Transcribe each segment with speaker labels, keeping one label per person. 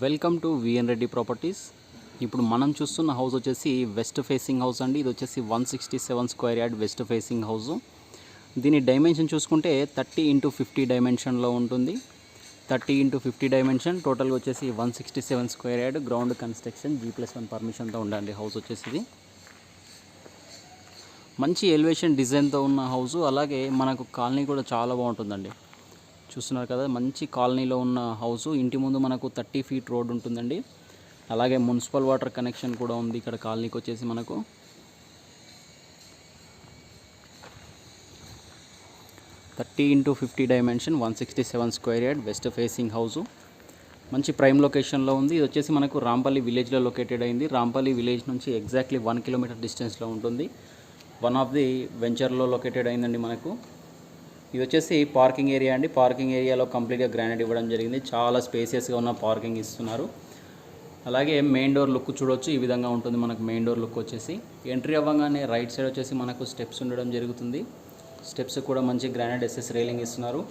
Speaker 1: Welcome to VN Reddy properties ఇప్పుడు మనం చూస్తున్న హౌస్ వచ్చేసి వెస్ట్ ఫేసింగ్ హౌస్ అండి. ఇది వచ్చేసి one sixty seven square yard west facing house. దీని డైమెన్షన్ చూసుకుంటే థర్టీ ఇంటూ ఫిఫ్టీ డైమెన్షన్లో ఉంటుంది. థర్టీ ఇంటూ ఫిఫ్టీ డైమెన్షన్ టోటల్గా వచ్చేసి one sixty seven square yard ground construction G plus one పర్మిషన్తో ఉండండి హౌస్ వచ్చేసి ఇది మంచి ఎలివేషన్ డిజైన్తో ఉన్న హౌస్. అలాగే మనకు కాలనీ కూడా చాలా బాగుంటుందండి. చూస్తున్నారు కదా మంచి కాలనీలో ఉన్న హౌస్. ఇంటి ముందు మనకు థర్టీ ఫీట్ రోడ్ ఉంటుందండి. అలాగే మున్సిపల్ వాటర్ కనెక్షన్ కూడా ఉంది ఇక్కడ కాలనీకి వచ్చేసి మనకు. Thirty into fifty dimension one sixty seven square yard west facing house. మంచి ప్రైమ్ లొకేషన్లో ఉంది. ఇది వచ్చేసి మనకు రాంపల్లి విలేజ్లో లొకేటెడ్ అయింది. రాంపల్లి విలేజ్ నుంచి ఎగ్జాక్ట్లీ వన్ కిలోమీటర్ డిస్టెన్స్లో ఉంటుంది. వన్ ఆఫ్ ది వెంచర్లో లొకేటెడ్ అయిందండి మనకు. ఇది వచ్చేసి పార్కింగ్ ఏరియా అండి. పార్కింగ్ ఏరియాలో కంప్లీట్గా గ్రానైట్ ఇవ్వడం జరిగింది. చాలా స్పేసియస్గా ఉన్న పార్కింగ్ ఇస్తున్నారు. అలాగే మెయిన్ డోర్ లుక్ చూడొచ్చు. ఈ విధంగా ఉంటుంది మనకు మెయిన్ డోర్ లుక్ వచ్చేసి. ఎంట్రీ అవ్వగానే రైట్ సైడ్ వచ్చేసి మనకు స్టెప్స్ ఉండడం జరుగుతుంది. స్టెప్స్ కూడా మంచి గ్రానైట్ ఎస్ఎస్ రైలింగ్ ఇస్తున్నారు.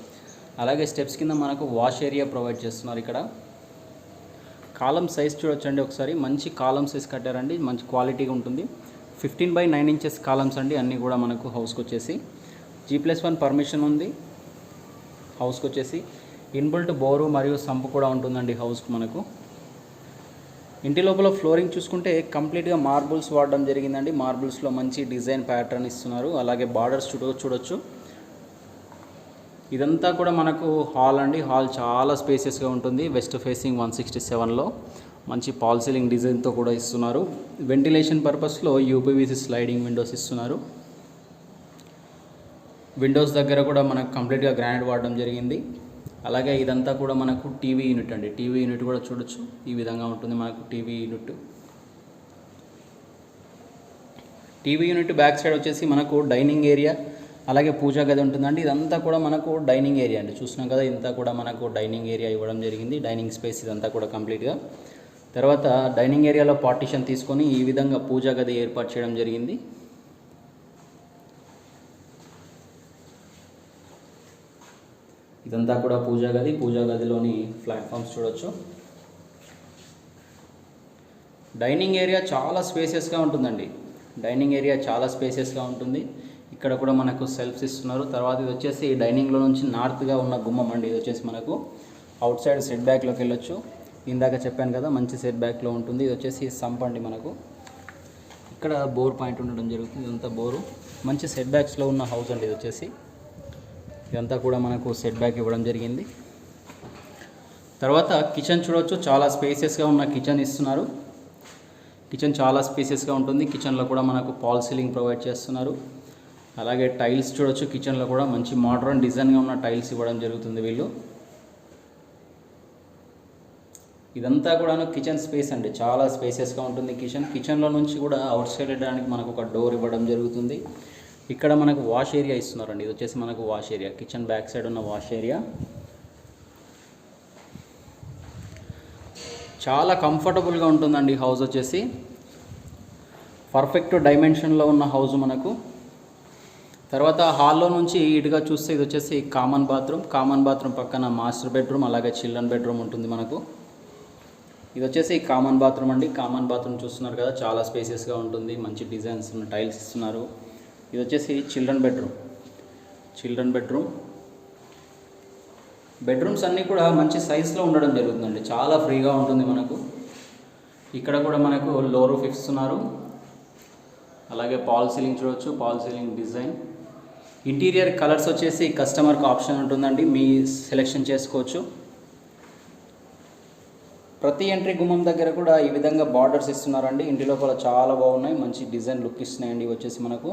Speaker 1: అలాగే స్టెప్స్ కింద మనకు వాష్ ఏరియా ప్రొవైడ్ చేస్తున్నారు ఇక్కడ. కాలం సైజ్ చూడొచ్చండి ఒకసారి. మంచి కాలం సైజ్ కట్టారండి. మంచి క్వాలిటీగా ఉంటుంది. Fifteen by nine inches columns అండి. అన్నీ కూడా మనకు హౌస్కి వచ్చేసి. జీ ప్లస్ వన్ పర్మిషన్ ఉంది. హౌస్కి వచ్చేసి ఇన్బుల్ట్ బోరు మరియు సంపు కూడా ఉంటుందండి హౌస్కి మనకు. ఇంటి లోపల ఫ్లోరింగ్ చూసుకుంటే కంప్లీట్గా మార్బుల్స్ వాడడం జరిగిందండి. మార్బుల్స్లో మంచి డిజైన్ ప్యాటర్న్ ఇస్తున్నారు. అలాగే బార్డర్స్ చూడ చూడొచ్చు. ఇదంతా కూడా మనకు హాల్ అండి. హాల్ చాలా స్పేసెస్గా ఉంటుంది. వెస్ట్ ఫేసింగ్ వన్ సిక్స్టీ సెవెన్లో మంచి పాల్ సీలింగ్ డిజైన్తో కూడా ఇస్తున్నారు. వెంటిలేషన్ పర్పస్లో యూపీవీసీ స్లైడింగ్ విండోస్ ఇస్తున్నారు. విండోస్ దగ్గర కూడా మనకు కంప్లీట్గా గ్రానైట్ వాడడం జరిగింది. అలాగే ఇదంతా కూడా మనకు టీవీ యూనిట్ అండి. టీవీ యూనిట్ కూడా చూడొచ్చు. ఈ విధంగా ఉంటుంది మనకు TV unit TV unit back side వచ్చేసి మనకు డైనింగ్ ఏరియా అలాగే పూజా గది ఉంటుందండి. ఇదంతా కూడా మనకు డైనింగ్ ఏరియా అండి. చూసినాం కదా ఇదంతా కూడా మనకు డైనింగ్ ఏరియా ఇవ్వడం జరిగింది. డైనింగ్ స్పేస్ ఇదంతా కూడా కంప్లీట్గా తర్వాత డైనింగ్ ఏరియాలో పార్టీషన్ తీసుకొని ఈ విధంగా పూజా గది ఏర్పాటు చేయడం జరిగింది. ఇదంతా కూడా పూజా గది. పూజా గదిలోని ప్లాట్ఫామ్స్ చూడొచ్చు. డైనింగ్ ఏరియా చాలా స్పేసెస్గా ఉంటుందండి. డైనింగ్ ఏరియా చాలా స్పేసెస్గా ఉంటుంది. ఇక్కడ కూడా మనకు సెల్ఫ్స్ ఇస్తున్నారు. తర్వాత ఇది వచ్చేసి డైనింగ్లో నుంచి నార్త్గా ఉన్న గుమ్మం అండి. ఇది వచ్చేసి మనకు అవుట్ సైడ్ సెట్ బ్యాక్లోకి వెళ్ళొచ్చు. ఇందాక చెప్పాను కదా మంచి సెట్ బ్యాక్లో ఉంటుంది. ఇది వచ్చేసి సంప్ అండి మనకు. ఇక్కడ బోర్ పాయింట్ ఉండడం జరుగుతుంది. ఇదంతా బోరు. మంచి సెట్ బ్యాక్స్లో ఉన్న హౌస్ అండి ఇది వచ్చేసి. ఇదంతా కూడా మనకు సెట్ బ్యాక్ ఇవ్వడం జరిగింది. తర్వాత కిచెన్ చూడవచ్చు చాలా స్పేసెస్గా ఉన్న కిచెన్ ఇస్తున్నారు. కిచెన్ చాలా స్పేసెస్గా ఉంటుంది. కిచెన్లో కూడా మనకు పాల్ సీలింగ్ ప్రొవైడ్ చేస్తున్నారు. అలాగే టైల్స్ చూడొచ్చు. కిచెన్లో కూడా మంచి మోడర్న్ డిజైన్గా ఉన్న టైల్స్ ఇవ్వడం జరుగుతుంది వీళ్ళు. ఇదంతా కూడాను కిచెన్ స్పేస్ అండి. చాలా స్పేసెస్గా ఉంటుంది కిచెన్ కిచెన్లో నుంచి కూడా అవుట్ సైడ్ వెళ్ళడానికి మనకు ఒక డోర్ ఇవ్వడం జరుగుతుంది. ఇక్కడ మనకు వాష్ ఏరియా ఇస్తున్నారండి. ఇది వచ్చేసి మనకు wash area. Kitchen back side ఉన్న వాష్ ఏరియా. చాలా కంఫర్టబుల్గా ఉంటుందండి హౌస్ వచ్చేసి. పర్ఫెక్ట్ డైమెన్షన్లో ఉన్న హౌస్ మనకు. తర్వాత హాల్లో నుంచి ఇటుగా చూస్తే ఇది వచ్చేసి కామన్ బాత్రూమ్ కామన్ బాత్రూమ్ పక్కన మాస్టర్ బెడ్రూమ్ అలాగే చిల్డ్రన్ బెడ్రూమ్ ఉంటుంది మనకు. ఇది వచ్చేసి కామన్ బాత్రూమ్ అండి. కామన్ బాత్రూమ్ చూస్తున్నారు కదా చాలా స్పేసెస్గా ఉంటుంది. మంచి డిజైన్స్ ఉన్న టైల్స్ ఇస్తున్నారు. ఇది వచ్చేసి children bedroom. Children bedroom. Bedrooms అన్నీ కూడా మంచి సైజులో ఉండడం జరుగుతుందండి. చాలా ఫ్రీగా ఉంటుంది మనకు. ఇక్కడ కూడా మనకు లో రూఫ్ ఇస్తున్నారు. అలాగే పాల్ సీలింగ్ చూడవచ్చు false ceiling design. Interior colours వచ్చేసి కస్టమర్కి ఆప్షన్ ఉంటుందండి. మీ సెలెక్షన్ చేసుకోవచ్చు. ప్రతి ఎంట్రీ గుమ్మం దగ్గర కూడా ఈ విధంగా బార్డర్స్ ఇస్తున్నారండి. ఇంటి లోపల చాలా బాగున్నాయి. మంచి డిజైన్ లుక్ ఇస్తున్నాయండి వచ్చేసి మనకు.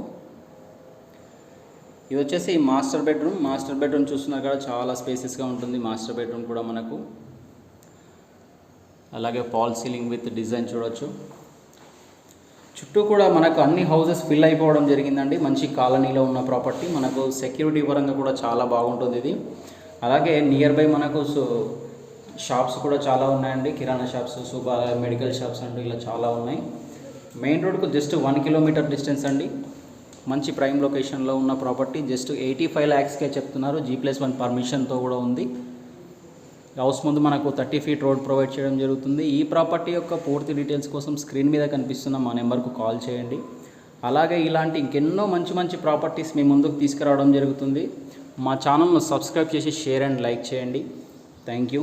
Speaker 1: ఇది వచ్చేసి మాస్టర్ బెడ్రూమ్. మాస్టర్ బెడ్రూమ్ చూస్తున్నారు కదా చాలా స్పేసెస్గా ఉంటుంది మాస్టర్ బెడ్రూమ్ కూడా మనకు. అలాగే పాల్ సీలింగ్ విత్ డిజైన్ చూడొచ్చు. చుట్టూ కూడా మనకు అన్ని హౌసెస్ ఫిల్ అయిపోవడం జరిగిందండి. మంచి కాలనీలో ఉన్న ప్రాపర్టీ మనకు సెక్యూరిటీ పరంగా కూడా చాలా బాగుంటుంది ఇది. అలాగే నియర్ బై మనకు షాప్స్ కూడా చాలా ఉన్నాయండి. Kirana shops super medical shops అంటూ ఇలా చాలా ఉన్నాయి. మెయిన్ రోడ్కు జస్ట్ వన్ కిలోమీటర్ డిస్టెన్స్ అండి. మంచి ప్రైమ్ లొకేషన్లో ఉన్న ప్రాపర్టీ. జస్ట్ ఎయిటీ ఫైవ్ ల్యాక్స్కే చెప్తున్నారు. జీ ప్లస్ వన్ పర్మిషన్తో కూడా ఉంది. హౌస్ ముందు మనకు థర్టీ ఫీట్ రోడ్ ప్రొవైడ్ చేయడం జరుగుతుంది. ఈ ప్రాపర్టీ యొక్క పూర్తి డీటెయిల్స్ కోసం స్క్రీన్ మీద కనిపిస్తున్న మా నెంబర్కు కాల్ చేయండి. అలాగే ఇలాంటి ఇంకెన్నో మంచి మంచి ప్రాపర్టీస్ మీ ముందుకు తీసుకురావడం జరుగుతుంది. మా ఛానల్ను సబ్స్క్రైబ్ చేసి షేర్ అండ్ లైక్ చేయండి. Thank you.